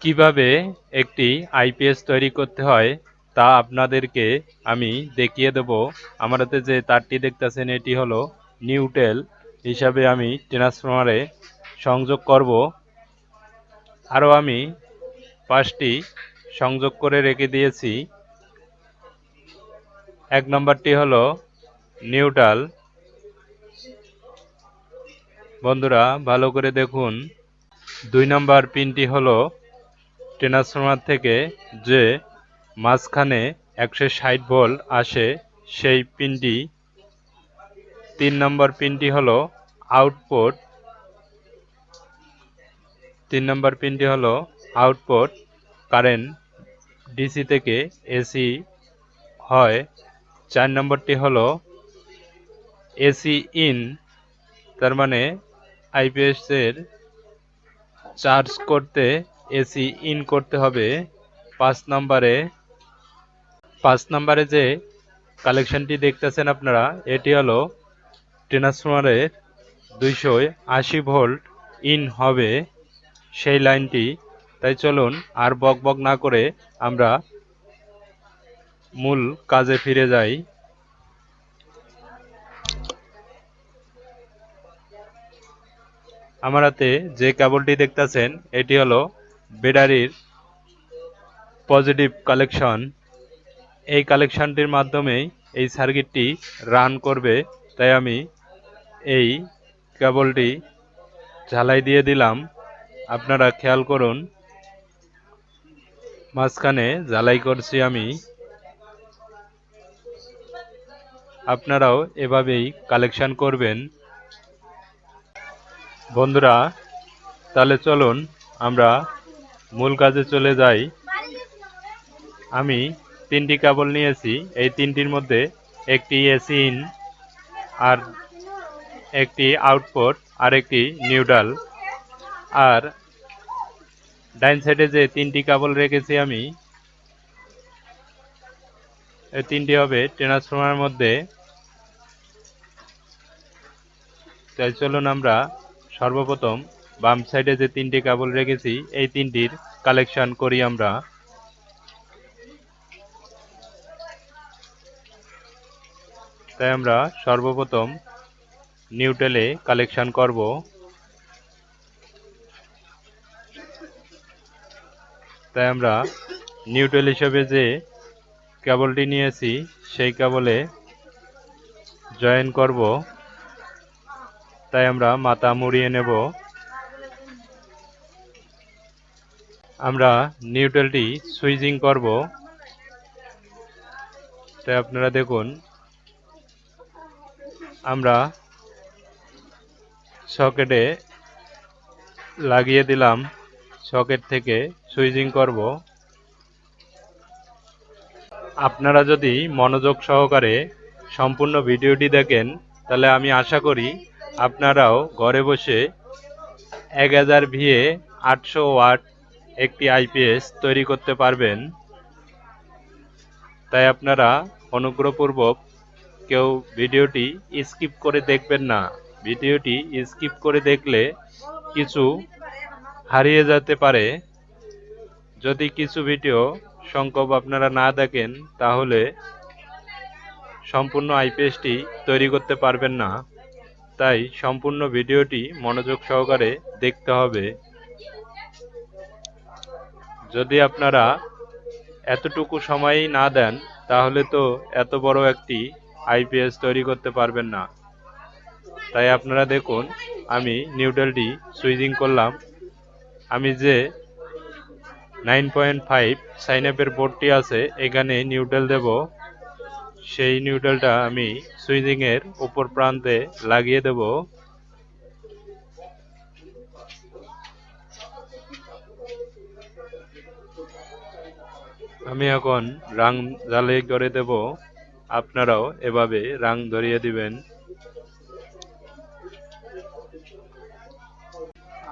কীভাবে একটি আইপিএস তৈরি করতে হয় তা আপনাদেরকে আমি দেখিয়ে দেব। আমার যে তারটি দেখতেছেন, এটি হলো নিউটেল। হিসাবে আমি ট্রান্সফরমারে সংযোগ করব। আরও আমি পাঁচটি সংযোগ করে রেখে দিয়েছি। এক নম্বরটি হলো নিউট্রাল বন্ধুরা, ভালো করে দেখুন। দুই নম্বর পিনটি হলো ট্রান্সফরমার থেকে যে মাঝখানে একশো ষাট ভোল্ট আসে, সেই পিনটি, তিন নম্বর পিনটি হলো আউটপুট তিন নম্বর পিনটি হলো আউটপুট কারেন্ট ডিসি থেকে এসি হয়। চার নম্বরটি হলো এসি ইন, তার মানে আইপিএসের চার্জ করতে এসি ইন করতে হবে। পাঁচ নম্বরে পাঁচ নম্বরে যে কালেকশনটি দেখতেছেন আপনারা, এটি হলো ট্রান্সফরমারের দুইশো আশি ভোল্ট ইন হবে সেই লাইনটি তাই চলুন আর বক বক না করে আমরা মূল কাজে ফিরে যাই। আমার হাতে যে কেবলটি দেখতেছেন, এটি হলো ব্যাটারির পজিটিভ কালেকশন এই কালেকশনটির মাধ্যমেই এই সার্কিটটি রান করবে। তাই আমি এই কেবলটি ঝালাই দিয়ে দিলাম। আপনারা খেয়াল করুন, মাঝখানে ঝালাই করছি আমি। আপনারাও এভাবেই কালেকশন করবেন। বন্ধুরা, তাহলে চলুন আমরা মূল কাজে চলে যাই। আমি তিনটি কেবল নিয়েছি। এই তিনটির মধ্যে একটি এসি ইন আর একটি আউটপুট আর একটি নিউডাল। আর ডাইন সাইডে যে তিনটি কেবল রেখেছি আমি, এই তিনটি হবে ট্রান্সফর্মার মধ্যে। তাই চলুন আমরা সর্বপ্রথম বাম সাইডে যে তিনটি কেবল রেখেছি, এই তিনটির কালেকশন করি আমরা। তাই আমরা সর্বপ্রথম নিউটেলে কালেকশন করব। তাই আমরা নিউটেল হিসেবে যে কেবলটি নিয়েছি, সেই কেবলে জয়েন করব। তাই আমরা মাথা মুড়িয়ে নেব। আমরা নিউট্রালটি সুইচিং করব। তাই আপনারা দেখুন, আমরা সকেটে লাগিয়ে দিলাম সকেট থেকে সুইচিং করব। আপনারা যদি মনোযোগ সহকারে সম্পূর্ণ ভিডিওটি দেখেন, তাহলে আমি আশা করি আপনারাও ঘরে বসে এক হাজার ভিএ আটশো ওয়াট একটি আইপিএস তৈরি করতে পারবেন। তাই আপনারা অনুগ্রহপূর্বক কেউ ভিডিওটি স্কিপ করে দেখবেন না। ভিডিওটি স্কিপ করে দেখলে কিছু হারিয়ে যেতে পারে। যদি কিছু ভিডিও সংখ্যক আপনারা না দেখেন, তাহলে সম্পূর্ণ আইপিএসটি তৈরি করতে পারবেন না। তাই সম্পূর্ণ ভিডিওটি মনোযোগ সহকারে দেখতে হবে। যদি আপনারা এতটুকু সময়ই না দেন, তাহলে তো এত বড় একটি আইপিএস তৈরি করতে পারবেন না। তাই আপনারা দেখুন, আমি নিউডেলটি সুইজিং করলাম। আমি যে নাইন পয়েন্ট ফাইভ সাইন আপের বোর্ডটি আছে, এখানে নিউডেল দেব। সেই নিউডেলটা আমি সুইজিংয়ের উপর প্রান্তে লাগিয়ে দেব। আমি এখন রাং জ্বালাই করে দেব। আপনারাও এভাবে রাং ধরিয়ে দিবেন।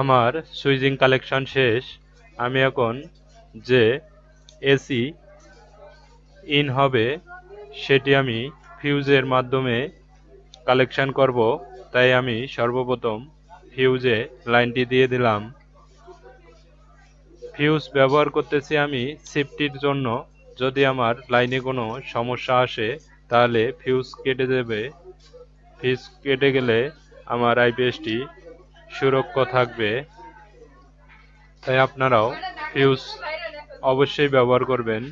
আমার সুইজিং কালেকশন শেষ। আমি এখন যে এসি ইন হবে, সেটি আমি ফিউজের মাধ্যমে কালেকশন করব। তাই আমি সর্বপ্রথম ফিউজে লাইনটি দিয়ে দিলাম। ফিউজ ব্যবহার করতেছি আমি সেফটির জন্য। যদি আমার লাইনে কোনো সমস্যা আসে, তাহলে ফিউজ কেটে দেবে। ফিউজ কেটে গেলে আমার আইপিএসটি সুরক্ষা থাকবে। তাই আপনারাও ফিউজ অবশ্যই ব্যবহার করবেন।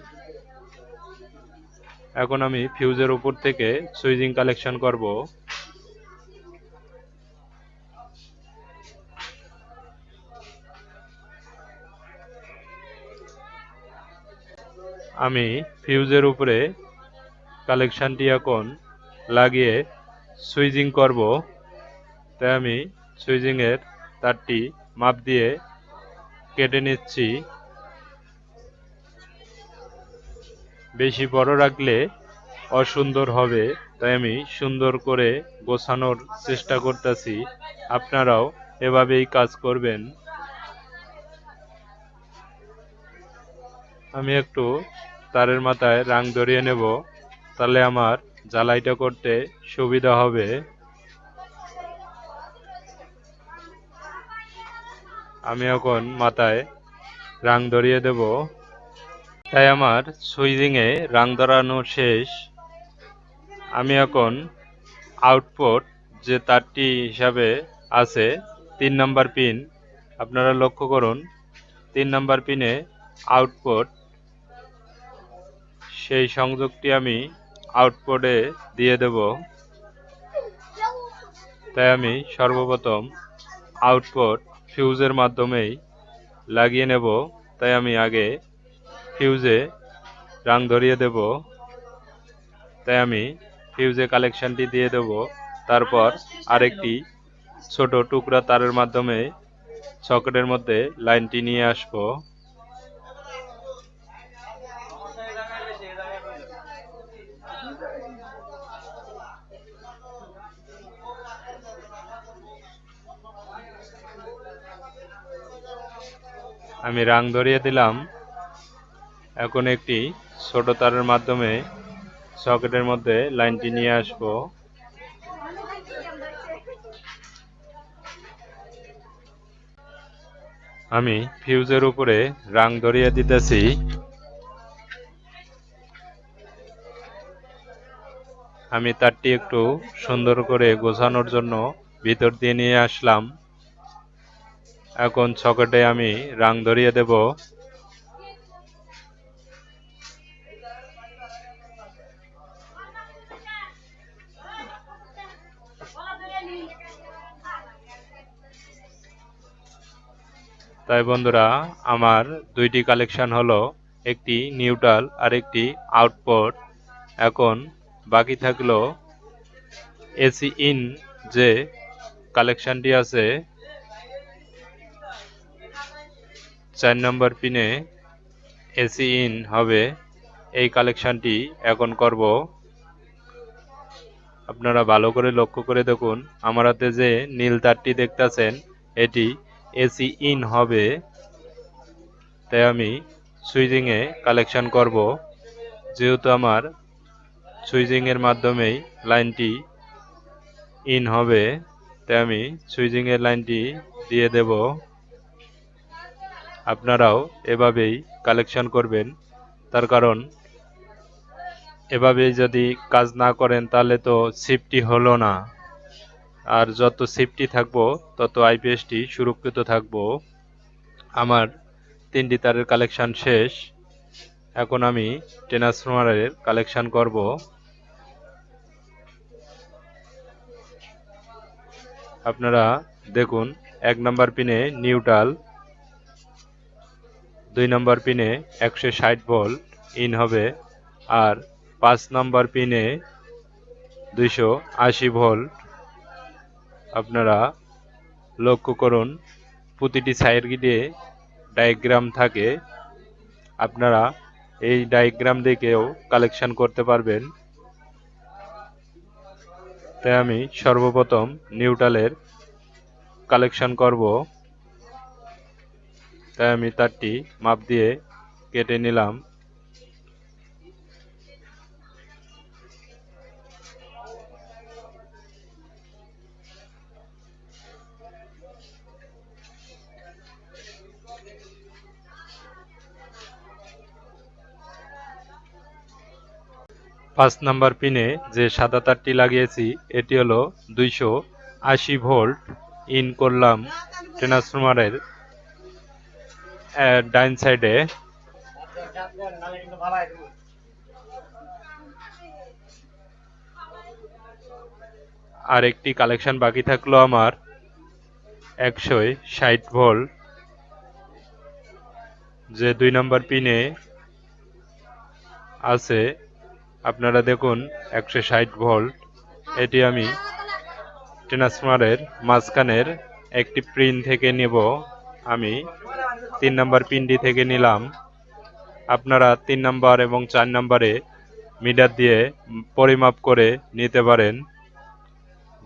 এখন আমি ফিউজের উপর থেকে সুইজিং কালেকশন করব। আমি ফিউজের উপরে কালেকশানটি এখন লাগিয়ে সুইজিং করব। তাই আমি সুইজিংয়ের তারটি মাপ দিয়ে কেটে নিচ্ছি। বেশি বড় রাখলে অসুন্দর হবে, তাই আমি সুন্দর করে গোছানোর চেষ্টা করতেছি। আপনারাও এভাবেই কাজ করবেন। আমি একটু তারের মাথায় রাং ধরিয়ে নেব, তাহলে আমার জ্বালাইটা করতে সুবিধা হবে। আমি এখন মাথায় রাং ধরিয়ে দেব। তাই আমার সুইজিংয়ে রাং ধরানো শেষ। আমি এখন আউটপুট যে তারটি হিসাবে আছে, তিন নাম্বার পিন, আপনারা লক্ষ্য করুন, তিন নাম্বার পিনে আউটপুট সেই সংযোগটি আমি আউটপুটে দিয়ে দেব। তাই আমি সর্বপ্রথম আউটপুট ফিউজের মাধ্যমেই লাগিয়ে নেব। তাই আমি আগে ফিউজে রাং ধরিয়ে দেব। তাই আমি ফিউজে কালেকশানটি দিয়ে দেব। তারপর আরেকটি ছোট টুকরা তারের মাধ্যমে সকেটের মধ্যে লাইনটি নিয়ে আসব। আমি রাং ধরিয়ে দিলাম। এখন একটি ছোট তারের মাধ্যমে সকেটের মধ্যে লাইনটি নিয়ে আসব। আমি ফিউজের উপরে রাং ধরিয়ে দিতেছি। আমি তারটি একটু সুন্দর করে গোছানোর জন্য ভিতর দিয়ে নিয়ে আসলাম। এখন ছকেটে আমি রাং ধরিয়ে দেব। তাই বন্ধুরা, আমার দুইটি কালেকশন হলো, একটি নিউট্রাল আর একটি আউটপুট এখন বাকি থাকল এসি ইন যে কালেকশনটি আছে চার নম্বর পিনে এসি ইন হবে। এই কালেকশনটি এখন করব। আপনারা ভালো করে লক্ষ্য করে দেখুন। আমার হাতে যে নীল তারটি দেখতেছেন, এটি এসি ইন হবে। তাই আমি সুইচিংয়ে কালেকশন করব। যেহেতু আমার সুইচিংয়ের মাধ্যমেই লাইনটি ইন হবে, তাই আমি সুইচিংয়ের লাইনটি দিয়ে দেব। আপনারাও এভাবেই কালেকশন করবেন। তার কারণ এভাবে যদি কাজ না করেন তাহলে তো সেফটি হলো না। আর যত সেফটি থাকব, তত আইপিএসটি সুরক্ষিত থাকব। আমার তিনটি তারের কালেকশান শেষ। এখন আমি ট্রান্সফরমারের কালেকশান করব। আপনারা দেখুন, এক নম্বর পিনে নিউট্রাল দুই নম্বর পিনে একশো ষাট ভোল্ট ইন হবে আর পাঁচ নম্বর পিনে দুইশো আশি ভোল্ট আপনারা লক্ষ্য করুন, প্রতিটি সাইডে ডায়াগ্রাম থাকে। আপনারা এই ডায়াগ্রাম দেখেও কালেকশন করতে পারবেন। তাই আমি সর্বপ্রথম নিউট্রালের কালেকশন করব। তাই আমি তারটি মাপ দিয়ে কেটে নিলাম। পাঁচ নাম্বার পিনে যে সাদা তারটি লাগিয়েছি, এটি হলো দুইশো আশি ভোল্ট ইন করলাম ট্রান্সফরমারের। ডাইন সাইডে আর একটি কালেকশন বাকি থাকল আমার একশো ষাট ভোল্ট যে দুই নম্বর পিনে আছে। আপনারা দেখুন, একশো ষাট ভোল্ট এটি আমি ট্রান্সফরমারের মাঝখানের একটি পিন থেকে নেব আমি। তিন নম্বর পিনটি থেকে নিলাম। আপনারা তিন নম্বর এবং চার নম্বরে মিটার দিয়ে পরিমাপ করে নিতে পারেন।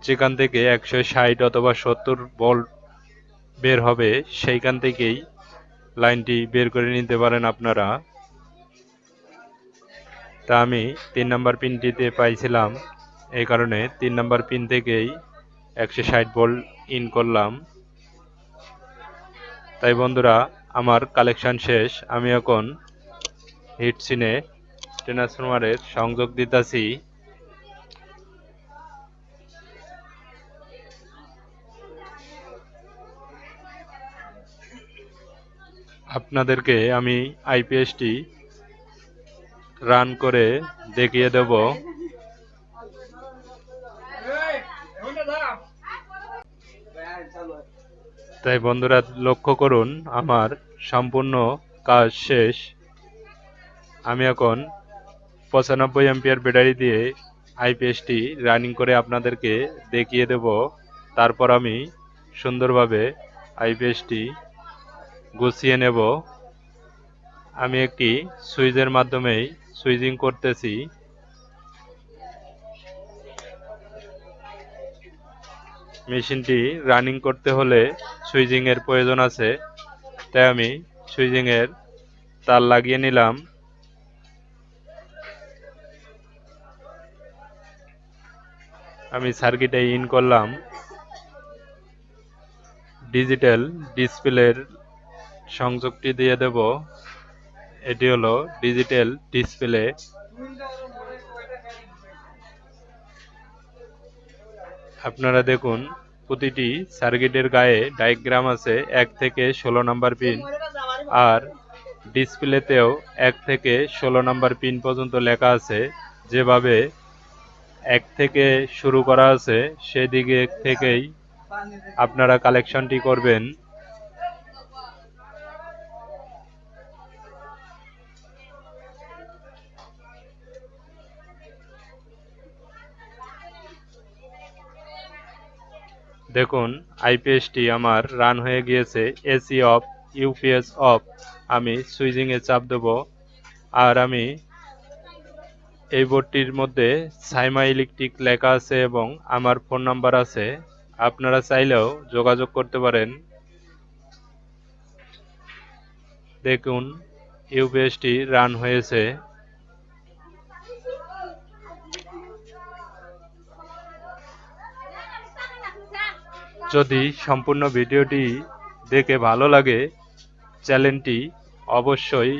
যেখান থেকে একশো ষাট অথবা সত্তর ভোল্ট বের হবে, সেইখান থেকেই লাইনটি বের করে নিতে পারেন আপনারা। তা আমি তিন নম্বর পিনটিতে পাইছিলাম। এই কারণে তিন নম্বর পিন থেকেই একশো ষাট ভোল্ট ইন করলাম। তাই বন্ধুরা আমার কালেকশন শেষ, আমি এখন হিট সিনে ট্রান্সফরমারের সংযোগ দিতেছি। আপনাদেরকে আমি আইপিএসটি রান করে দেখিয়ে দেব। তাই বন্ধুরা, লক্ষ্য করুন, আমার সম্পূর্ণ কাজ শেষ। আমি এখন পঁচানব্বই এমপিআর ব্যাটারি দিয়ে আইপিএসটি রানিং করে আপনাদেরকে দেখিয়ে দেব। তারপর আমি সুন্দরভাবে আইপিএসটি গুছিয়ে নেব। আমি একটি সুইচের মাধ্যমেই সুইচিং করতেছি। মেশিনটি রানিং করতে হলে সুইচিং এর প্রয়োজন আছে। তাই আমি সুইচিং এর তার লাগিয়ে নিলাম। আমি সার্কিটে ইন করলাম। ডিজিটাল ডিসপ্লের সংযোগটি দিয়ে দেব। এটি হলো ডিজিটাল ডিসপ্লে। আপনারা দেখুন প্রতিটি সার্কিটের গায়ে ডায়াগ্রাম আছে এক থেকে ষোলো নাম্বার পিন। আর ডিসপ্লেতেও এক থেকে ষোলো নাম্বার পিন পর্যন্ত লেখা আছে। যেভাবে এক থেকে শুরু করা আছে, সেদিকে থেকেই আপনারা কালেকশনটি করবেন। দেখুন, আইপিএসটি আমার রান হয়ে গিয়েছে এসি অফ ইউপিএস অফ আমি সুইচিংয়ে চাপ দেব। আর আমি এই বোর্ডটির মধ্যে সাইমা ইলেকট্রিক লেখা আছে এবং আমার ফোন নাম্বার আছে। আপনারা চাইলেও যোগাযোগ করতে পারেন। দেখুন ইউপিএসটি রান হয়েছে। যদি সম্পূর্ণ ভিডিওটি দেখে ভালো লাগে, চ্যানেলটি অবশ্যই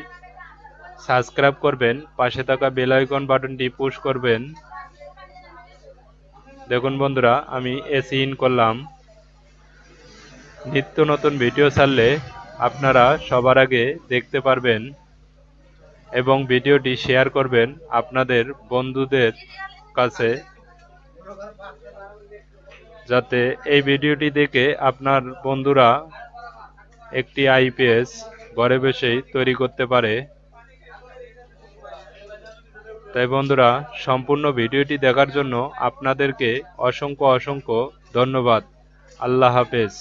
সাবস্ক্রাইব করবেন, পাশে থাকা বেল আইকন বাটনটি পুশ করবেন। দেখুন বন্ধুরা, আমি এসি ইন করলাম। নিত্য নতুন ভিডিও ছাড়লে আপনারা সবার আগে দেখতে পারবেন এবং ভিডিওটি শেয়ার করবেন আপনাদের বন্ধুদের কাছে। যাতে এই ভিডিওটি দেখে আপনার বন্ধুরা একটি আইপিএস ঘরে বসেই তৈরি করতে পারে। তাই বন্ধুরা, সম্পূর্ণ ভিডিওটি দেখার জন্য আপনাদেরকে অসংখ্য অসংখ্য ধন্যবাদ। আল্লাহ হাফেজ।